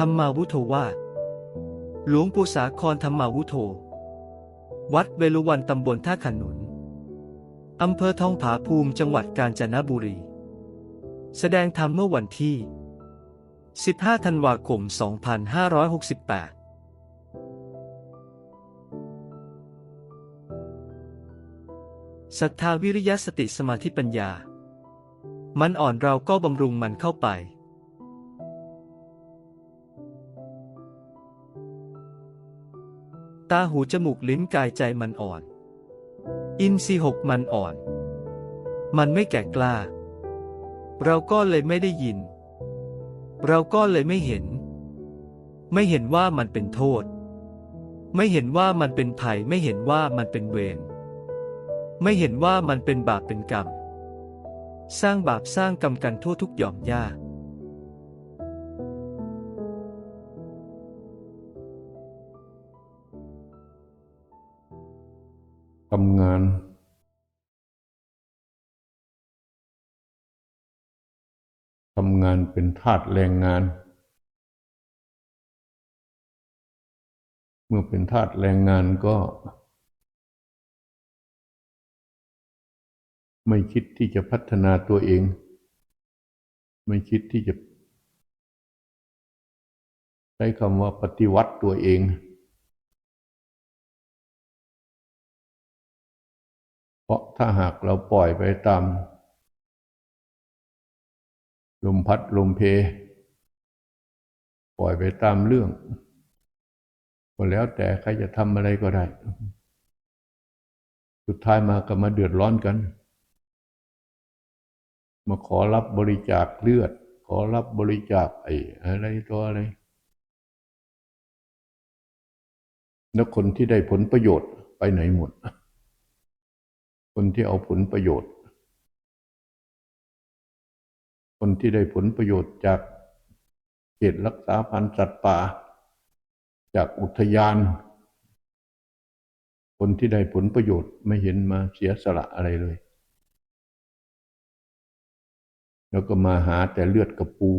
ธรรมาวุโธวาหลวงปู่สาครธรรมาวุโธ วัดเวลุวันตำบลท่าขนุน อำเภอทองผาภูมิจังหวัดกาญจนบุรี แสดงธรรมเมื่อวันที่ 15 ธันวาคม 2568ศรัทธาวิริยะสติสมาธิปัญญา มันอ่อนเราก็บำรุงมันเข้าไป ตาหูจมูกลิ้นกายใจมันอ่อน อินทรีหกมันอ่อน มันไม่แก่กล้า เราก็เลยไม่ได้ยิน เราก็เลยไม่เห็น ไม่เห็นว่ามันเป็นโทษ ไม่เห็นว่ามันเป็นภัยไม่เห็นว่ามันเป็นเวรไม่เห็นว่ามันเป็นบาปเป็นกรรม สร้างบาปสร้างกรรมกันทั่วทุกหย่อมย่า ทำงานทำงานเป็นทาสแรงงาน เมื่อเป็นทาสแรงงานก็ ไม่คิดที่จะพัฒนาตัวเอง ไม่คิดที่จะ ใช้คำว่าปฏิวัติตัวเอง เพราะถ้าหากเราปล่อยไปตามลมพัดลมเพ ปล่อยไปตามเรื่อง ก็แล้วแต่ใครจะทำอะไรก็ได้ สุดท้ายมาก็มาเดือดร้อนกัน มาขอรับบริจาคเลือด ขอรับบริจาคไอ้อะไรตัวอะไรแล้วคนที่ได้ผลประโยชน์ไปไหนหมด คนที่เอาผลประโยชน์ คนที่ได้ผลประโยชน์จากเขตรักษาพันธุ์สัตว์ป่า จากอุทยาน คนที่ได้ผลประโยชน์ไม่เห็นมาเสียสละอะไรเลย แล้วก็มาหาแต่เลือดกระปู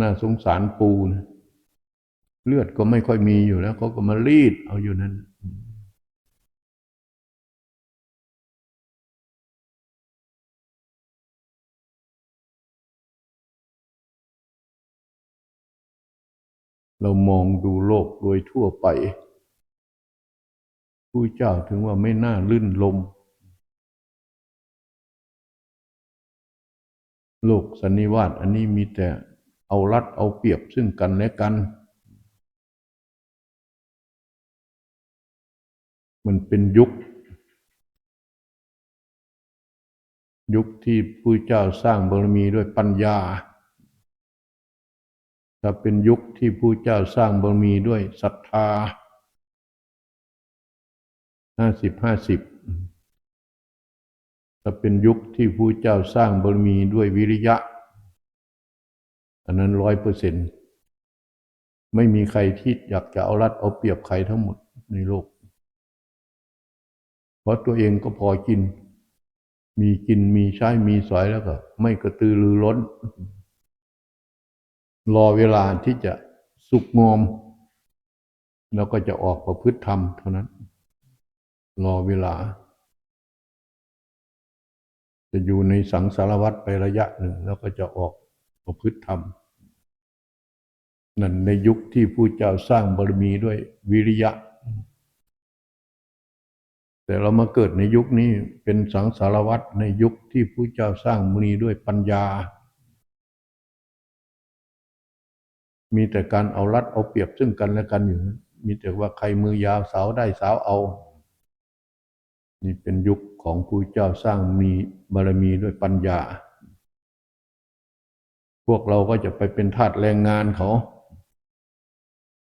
น่าสงสารปูนะ เลือดก็ไม่ค่อยมีอยู่แล้วเขาก็มารีดเอาอยู่นั้นเรามองดูโลกโดยทั่วไปผู้เจ้าถึงว่าไม่น่าลื่นลม โลกสันนิวาตอันนี้มีแต่เอารัดเอาเปรียบซึ่งกันและกัน มันเป็นยุค ยุคที่ผู้เจ้าสร้างบารมีด้วยปัญญา ถ้าเป็นยุคที่ผู้เจ้าสร้างบารมีด้วยศรัทธาห้าสิบห้าสิบถ้าเป็นยุคที่ผู้เจ้าสร้างบารมีด้วยวิริยะ อันนั้นร้อยเปอร์เซ็นต์ไม่มีใครที่อยากจะเอารัดเอาเปรียบใครทั้งหมดในโลก ราะตัวเองก็พอกิน มีกินมีใช้มีสอยแล้วก็ ไม่กระตือรือร้น รอเวลาที่จะสุกงอม แล้วก็จะออกประพฤติธรรมเท่านั้น รอเวลา จะอยู่ในสังสารวัตรไประยะหนึ่ง แล้วก็จะออกประพฤติธรรมนั่นในยุคที่ผู้เจ้าสร้างบารมีด้วยวิริยะ แต่เรามาเกิดในยุคนี้เป็นสังสารวัตรในยุคที่ผู้เจ้าสร้างมีด้วยปัญญา มีแต่การเอารัดเอาเปรียบซึ่งกันและกันอยู่ มีแต่ว่าใครมือยาวสาวได้สาวเอา นี่เป็นยุคของผู้เจ้าสร้างมีบารมีด้วยปัญญา พวกเราก็จะไปเป็นทาสแรงงานเขา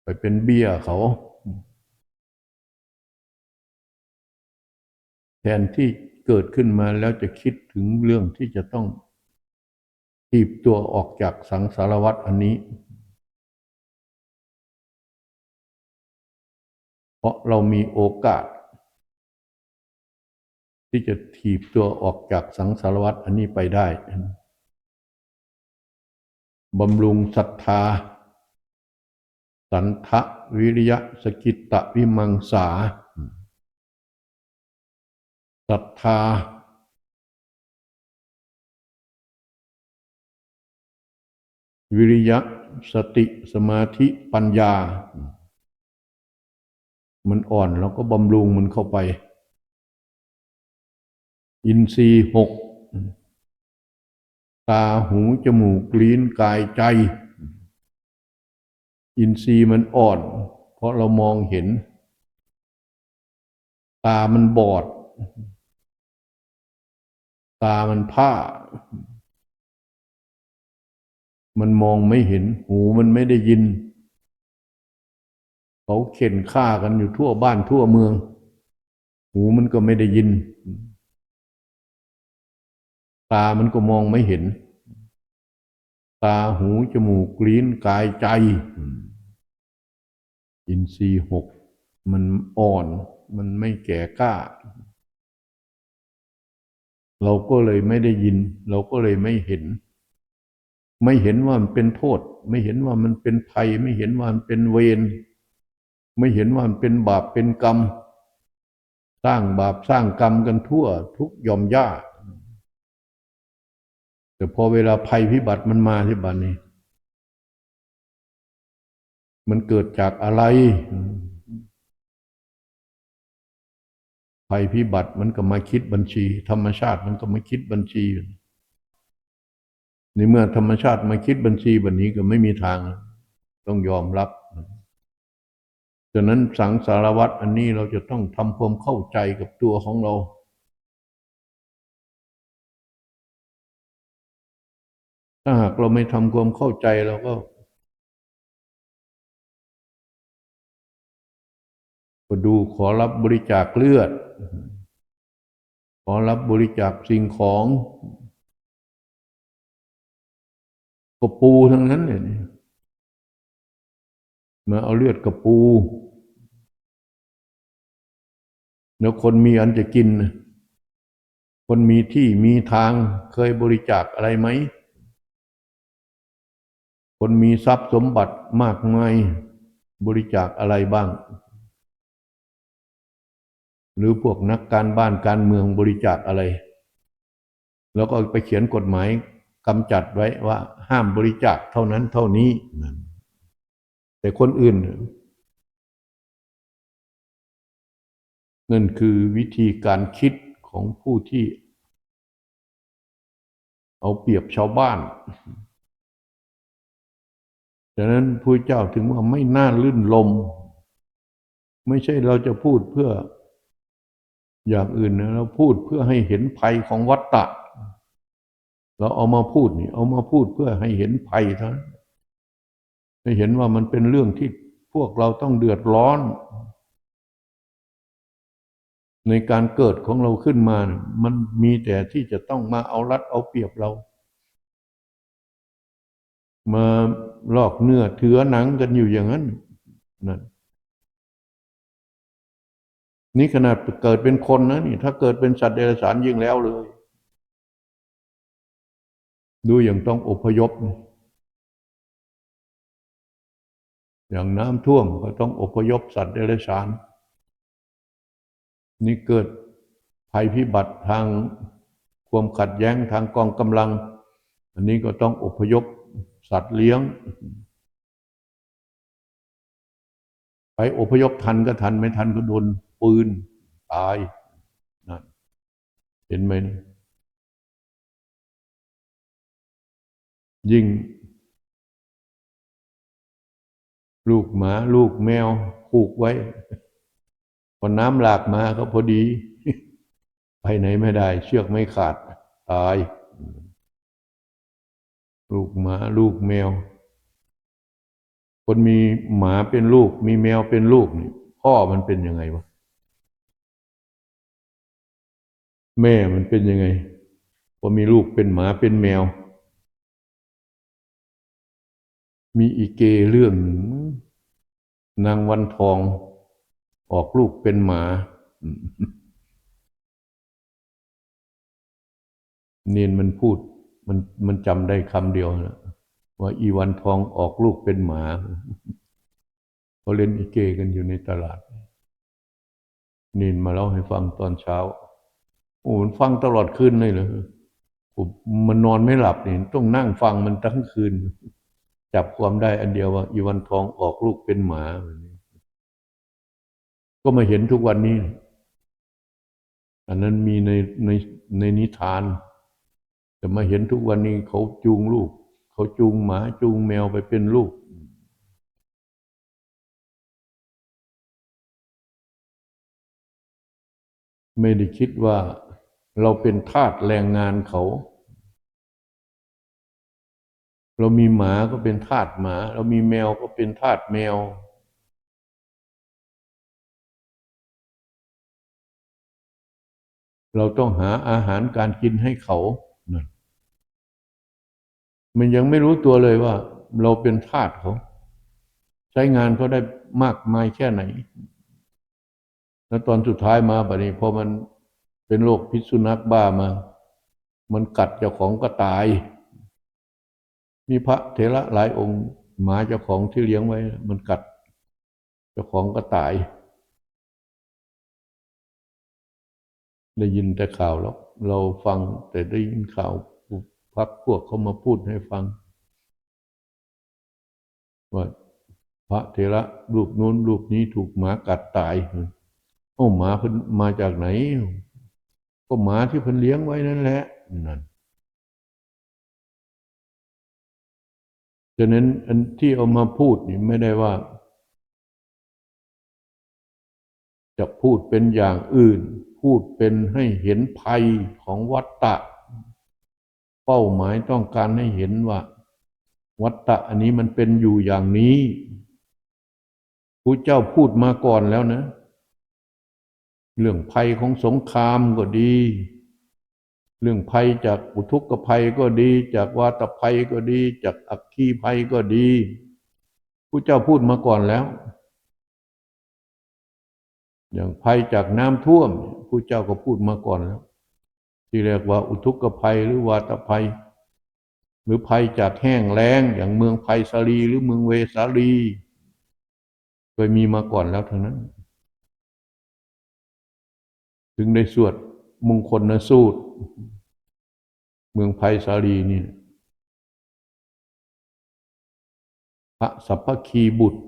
ไปเป็นเบี้ยเขา แทนที่เกิดขึ้นมาแล้วจะคิดถึงเรื่องที่จะต้องทีบตัวออกจากสังสารวัฏอันนี้ เพราะเรามีโอกาส ที่จะถีบตัวออกจากสังสารวัฏอันนี้ไปได้บำรุงศรัทธา สันทะวิริยะสกิตตะวิมังสา ศรัทธาวิริยะ สติสมาธิปัญญา มันอ่อนเราก็บำรุงมันเข้าไป อินทรีย์หก ตาหูจมูกลิ้นกายใจ อินทรีย์มันอ่อน เพราะเรามองเห็น ตามันบอด ตามันผ้า มันมองไม่เห็น หูมันไม่ได้ยิน เขาเข็นฆ่ากันอยู่ทั่วบ้านทั่วเมือง หูมันก็ไม่ได้ยิน ตามันก็มองไม่เห็น ตาหูจมูกลิ้นกายใจ อินทรีย์หก มันอ่อน มันไม่แก่กล้า เราก็เลยไม่ได้ยิน เราก็เลยไม่เห็น ไม่เห็นว่ามันเป็นโทษ ไม่เห็นว่ามันเป็นภัย ไม่เห็นว่ามันเป็นเวรไม่เห็นว่ามันเป็นบาปเป็นกรรม สร้างบาปสร้างกรรมกันทั่ว ทุกยอมย่าแต่พอเวลาภัยพิบัติมันมาที่บ้านนี้ มันเกิดจากอะไร ภัยพิบัติมันก็มาคิดบัญชี ธรรมชาติมันก็มาคิดบัญชีอยู่ในเมื่อธรรมชาติมาคิดบัญชีแบบนี้ก็ไม่มีทาง ต้องยอมรับฉะนั้นสังสารวัตรอันนี้เราจะต้องทำความเข้าใจกับตัวของเรา ถ้าหากเราไม่ทำความเข้าใจเราก็ก็ดูขอรับบริจาคเลือด ขอรับบริจาคสิ่งของก็ปูทั้งนั้นเลยนี่มาเอาเลือดกับปู แล้วคนมีอันจะกิน คนมีที่มีทางเคยบริจาคอะไรไหม คนมีทรัพย์สมบัติมากมายบริจาคอะไรบ้าง หรือพวกนักการบ้านการเมืองบริจาคอะไร แล้วก็ไปเขียนกฎหมายกำจัดไว้ว่าห้ามบริจาคเท่านั้นเท่านี้ แต่คนอื่น นั่นคือวิธีการคิดของผู้ที่ เอาเปรียบชาวบ้านดังนั้นพระเจ้าถึงว่าไม่น่าลื่นลม ไม่ใช่เราจะพูดเพื่อ อย่างอื่นนะเราพูดเพื่อให้เห็นภัยของวัฏฏะเราเอามาพูดนี่ เอามาพูดเพื่อให้เห็นภัยเท่านั้นให้เห็นว่ามันเป็นเรื่องที่พวกเราต้องเดือดร้อน ในการเกิดของเราขึ้นมา มันมีแต่ที่จะต้องมาเอารัดเอาเปรียบเรา มาลอกเนื้อเถือหนังกันอยู่อย่างนั้นนั่น นี่ขนาดเกิดเป็นคนนะนี่ถ้าเกิดเป็นสัตว์เดรัจฉานยิ่งแล้วเลย ดูอย่างต้องอพยพ อย่างน้ำท่วมก็ต้องอพยพสัตว์เดรัจฉาน นี่เกิดภัยพิบัติทางความขัดแย้งทางกองกำลัง อันนี้ก็ต้องอพยพสัตว์เลี้ยง ไปอพยพทันก็ทันไม่ทันก็โดน ปืน ตายนั่นเห็นไหมนะยิ่ง ลูกหมาลูกแมวผูกไว้ พอน้ำหลากมาก็พอดี ไปไหนไม่ได้ เชือกไม่ขาด ตาย ลูกหมาลูกแมว คนมีหมาเป็นลูก มีแมวเป็นลูกนี่พ่อมันเป็นยังไงวะ แม่มันเป็นยังไงพอมีลูกเป็นหมาเป็นแมว มีอีเกเรื่องหนึ่งนางวันทอง ออกลูกเป็นหมา เนนมันพูดมันมันจำได้คำเดียวนะว่าอีวันทองออกลูกเป็นหมาเขาเล่นอีเกกันอยู่ในตลาดเนนมาเล่าให้ฟังตอนเช้า โอ้มันฟังตลอดคืนเลยเหรอผมมันนอนไม่หลับนี่ต้องนั่งฟังมันทั้งคืน จับความได้อันเดียวว่าอีวันทองออกลูกเป็นหมาแบบนี้ก็มาเห็นทุกวันนี้ อันนั้นมีในในในนิทาน แต่มาเห็นทุกวันนี้เขาจูงลูก เขาจูงหมาจูงแมวไปเป็นลูกไม่ได้คิดว่า เราเป็นทาสแรงงานเขา เรามีหมาก็เป็นทาสหมา เรามีแมวก็เป็นทาสแมว เราต้องหาอาหารการกินให้เขานั่นมันยังไม่รู้ตัวเลยว่า เราเป็นทาสเขา ใช้งานเขาได้มากมายแค่ไหน แล้วตอนสุดท้ายมาบัดนี้พอมัน เป็นโรคพิษสุนัขบ้ามา มันกัดเจ้าของก็ตาย มีพระเถระหลายองค์ หมาเจ้าของที่เลี้ยงไว้ มันกัด เจ้าของก็ตาย ได้ยินแต่ข่าวแล้วเราฟังแต่ได้ยินข่าวพักพวกเขามาพูดให้ฟัง ว่าพระเถระรูปนู้นรูปนี้ถูกหมากัดตาย โอ้หมาเพิ่นมาจากไหน ก็หมาที่เพิ่นเลี้ยงไว้นั่นแหละนั่นฉะนั้นอันที่เอามาพูดนี่ไม่ได้ว่า จะพูดเป็นอย่างอื่น พูดเป็นให้เห็นภัยของวัตตะ เป้าหมายต้องการให้เห็นว่า วัตตะอันนี้มันเป็นอยู่อย่างนี้พระเจ้าพูดมาก่อนแล้วนะ เรื่องภัยของสงครามก็ดี เรื่องภัยจากอุทุกภัยก็ดี จากวาตภัยก็ดี จากอัคคีภัยก็ดีพระเจ้าพูดมาก่อนแล้ว อย่างภัยจากน้ำท่วมพระเจ้าก็พูดมาก่อนแล้ว ที่เรียกว่าอุทุกภัยหรือวาตภัย หรือภัยจากแห้งแล้งอย่างเมืองไผ่สาลีหรือเมืองเวสาลีเคยมีมาก่อนแล้วทั้งนั้น ถึงได้สวดมงคลนสูตร เมืองไผ่สาลีนี่พระสัพพคีบุตร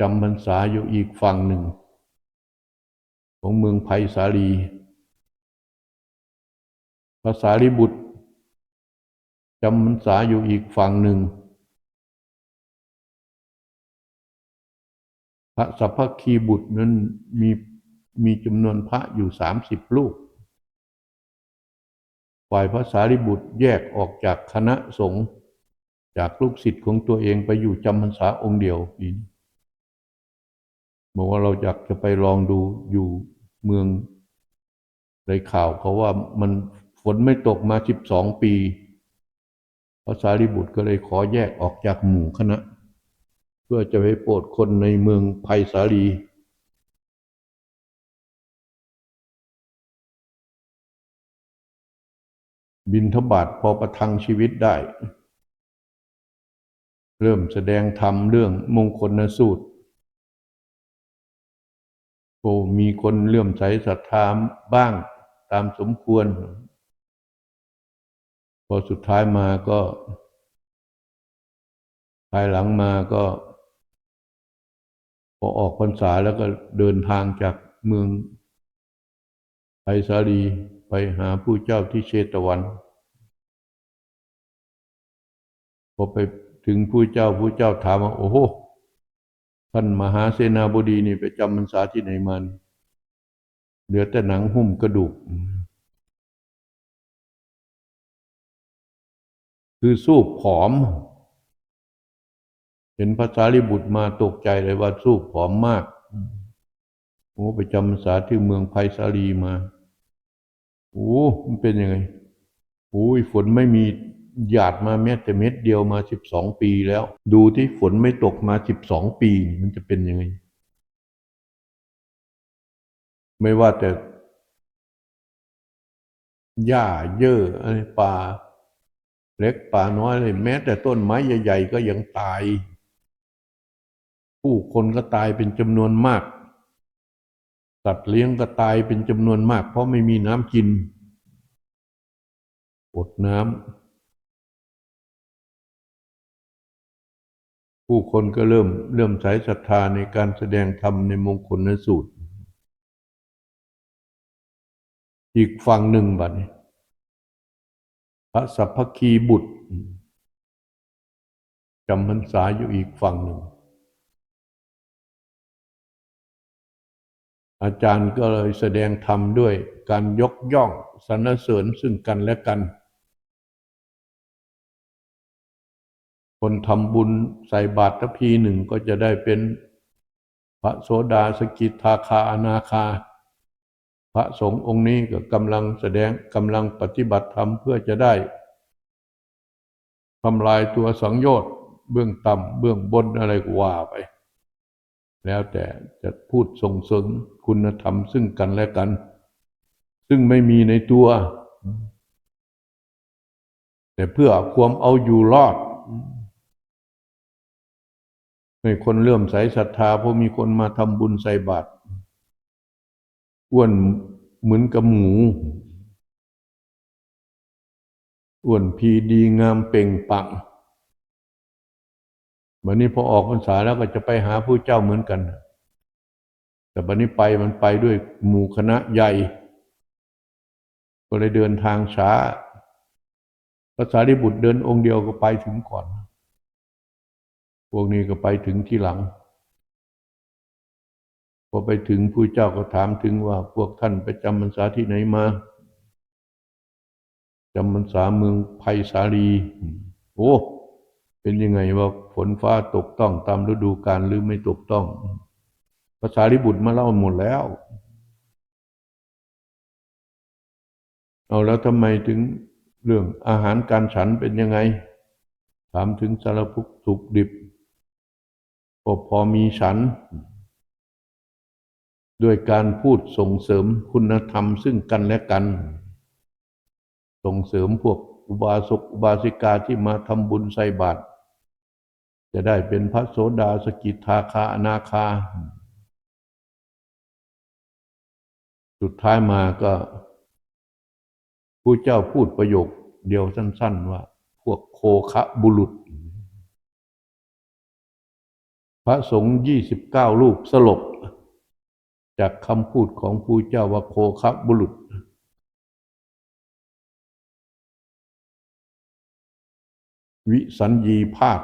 จำพรรษาอยู่อีกฝั่งหนึ่ง ของเมืองไผ่สาลีพระสารีบุตรจำพรรษาอยู่อีกฝั่งหนึ่ง พระสัพพคีบุตรนั้นมี มีจำนวนพระอยู่สามสิบลูก ฝ่ายพระสารีบุตรแยกออกจากคณะสงฆ์จากลูกศิษย์ของตัวเองไปอยู่จำพรรษาองค์เดียวปีนี้บอกว่าเราอยากจะไปลองดูอยู่เมืองในข่าวเขาว่ามันฝนไม่ตกมาสิบสองปีพระสารีบุตรก็เลยขอแยกออกจากหมู่คณะ เพื่อจะไปโปรดคนในเมืองไผ่สาลี บินทบาทพอประทังชีวิตได้ เริ่มแสดงธรรมเรื่องมงคลนสูตรโอ้มีคนเลื่อมใสศรัทธาบ้างตามสมควร พอสุดท้ายมาก็ ภายหลังมาก็ พอออกพรรษาแล้วก็เดินทางจากเมืองไผ่สาลี ไปหาผู้เจ้าที่เชตวัน พอไปถึงผู้เจ้าผู้เจ้าถามว่าโอ้โหท่านมหาเสนาบดีนี่ไปจำพรรษาที่ไหนมานี่เหลือแต่หนังหุ้มกระดูก คือสู้ผอม เห็นพระสารีบุตรมาตกใจเลยว่าสู้ผอมมากโอ้ไปจำพรรษาที่เมืองไผ่สาลีมา โอ้มันเป็นยังไงโอ้ยฝนไม่มีหยาดมาแม้แต่เม็ดเดียวมาสิบสองปีแล้ว ดูที่ฝนไม่ตกมาสิบสองปีมันจะเป็นยังไง ไม่ว่าแต่หญ้าเย่ออะไรป่า เล็กป่าน้อยเลยแม้แต่ต้นไม้ใหญ่ ๆ ก็ยังตาย ผู้คนก็ตายเป็นจำนวนมาก สัตว์เลี้ยงก็ตายเป็นจำนวนมาก เพราะไม่มีน้ำกิน อดน้ำ ผู้คนก็เริ่มเริ่มใช้ศรัทธาในการแสดงธรรมในมงคลนสูตร อีกฝั่งหนึ่งบัดนี้ พระสัพพคีบุตรจำพรรษาอยู่อีกฝั่งหนึ่ง อาจารย์ก็เลยแสดงธรรมด้วยการยกย่องสรรเสริญซึ่งกันและกัน คนทำบุญใส่บาตรทพีหนึ่งก็จะได้เป็นพระโสดาสกิทาคาอนาคา พระสงฆ์องค์นี้ก็กำลังแสดงกำลังปฏิบัติธรรมเพื่อจะได้ทำลายตัวสังโยชน์เบื้องต่ำเบื้องบนอะไรกว่าไป แล้วแต่จะพูดส่งเสริมคุณธรรมซึ่งกันและกัน ซึ่งไม่มีในตัว แต่เพื่อความเอาอยู่รอดให้คนเลื่อมใสศรัทธาเพราะมีคนมาทำบุญใส่บาตรอ้วนเหมือนกับหมูอ้วนพีดีงามเป่งปลั งวันนี้พอออกพรรษาแล้วก็จะไปหาผู้เจ้าเหมือนกัน แต่วันนี้ไปมันไปด้วยหมู่คณะใหญ่ ก็เลยเดินทางช้าภาษาริบุตรเดินองค์เดียวก็ไปถึงก่อน พวกนี้ก็ไปถึงที่หลัง พอไปถึงผู้เจ้าก็ถามถึงว่าพวกท่านไปจำพรรษาที่ไหนมาจำพรรษาเมืองไผ่สาลี โอ้ เป็นยังไงว่าฝนฟ้าตกต้องตามฤดูกาลหรือไม่ตกต้องภาษาริบุตรมาเล่าหมดแล้ว เอาแล้วทำไมถึงเรื่องอาหารการฉันเป็นยังไง ถามถึงสารพุกสุกดิบพอพอมีฉัน ด้วยการพูดส่งเสริมคุณธรรมซึ่งกันและกัน ส่งเสริมพวกอุบาสกอุบาสิกาที่มาทำบุญใส่บาตร จะได้เป็นพระโสดาสกิทาคาอนาคา สุดท้ายมาก็ผู้เจ้าพูดประโยคเดียวสั้น ๆ ว่า พวกโคคะบุรุษ พระสงฆ์ยี่สิบเก้ารูปสลบ จากคำพูดของผู้เจ้าว่าโคคะบุรุษวิสัญญีพาด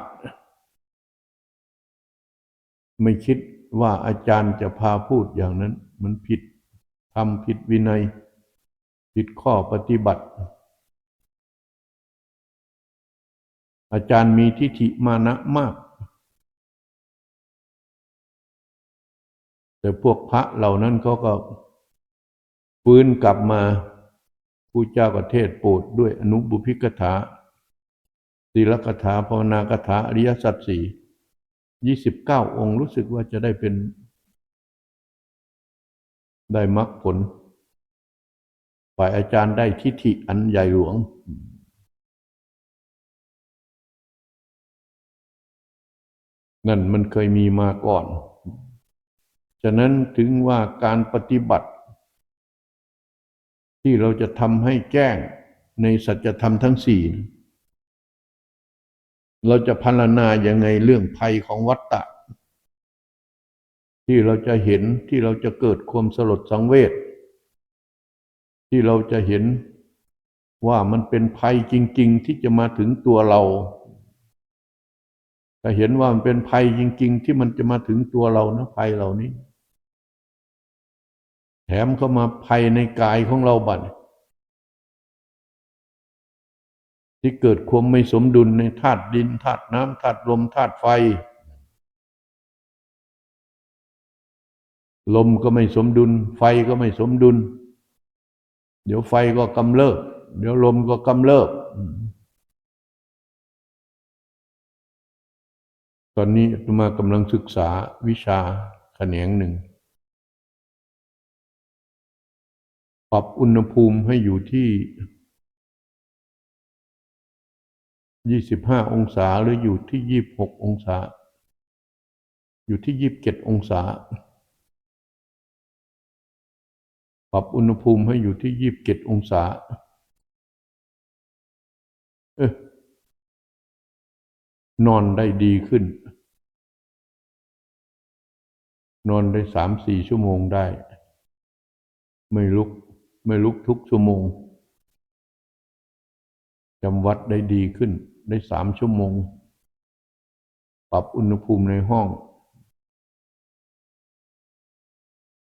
ไม่คิดว่าอาจารย์จะพาพูดอย่างนั้น มันผิดทำผิดวินัย ผิดข้อปฏิบัติ อาจารย์มีทิฏฐิมานะมาก แต่พวกพระเหล่านั้นเขาก็ฟื้นกลับมาผู้เจ้าประเทศโปรดด้วยอนุบุพิกถาศีลกถาภาวนากถาอริยสัจสี่ ยี่สิบเก้าองค์รู้สึกว่าจะได้เป็น ได้มรรคผล ฝ่ายอาจารย์ได้ทิฏฐิอันใหญ่หลวง นั่นมันเคยมีมาก่อน ฉะนั้นถึงว่าการปฏิบัติ ที่เราจะทำให้แจ้งในสัจธรรมทั้งสี่ เราจะพัฒนาอย่างไงเรื่องภัยของวัฏฏะที่เราจะเห็นที่เราจะเกิดความสลดสังเวชที่เราจะเห็นว่ามันเป็นภัยจริง ๆ ที่จะมาถึงตัวเราถ้าเห็นว่ามันเป็นภัยจริง ๆ ที่มันจะมาถึงตัวเรานะภัยเหล่านี้ แถมเข้ามาภัยในกายของเราบัด ที่เกิดความไม่สมดุลในธาตุดินธาตุน้ำธาตุลมธาตุไฟ ลมก็ไม่สมดุล ไฟก็ไม่สมดุล เดี๋ยวไฟก็กำเริบเดี๋ยวลมก็กำเริบตอนนี้ตมากำลังศึกษาวิชาแขนงหนึ่ง ปรับอุณหภูมิให้อยู่ที่ ยี่สิบห้าองศาหรืออยู่ที่ยี่บหกองศา อยู่ที่ยี่บเจ็ดองศา ปรับอุณหภูมิให้อยู่ที่ยี่บเจ็ดองศา เออนอนได้ดีขึ้น นอนได้สามสี่ชั่วโมงได้ ไม่ลุกไม่ลุกทุกชั่วโมงจำวัดได้ดีขึ้น ได้สามชั่วโมง ปรับอุณหภูมิในห้อง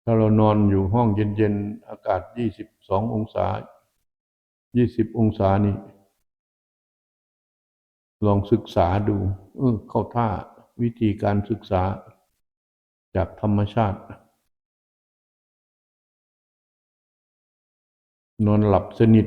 ถ้าเรานอนอยู่ห้องเย็นๆ อากาศยี่สิบสององศายี่สิบองศานี่ ลองศึกษาดู เออเข้าท่าวิธีการศึกษาจากธรรมชาติ นอนหลับสนิท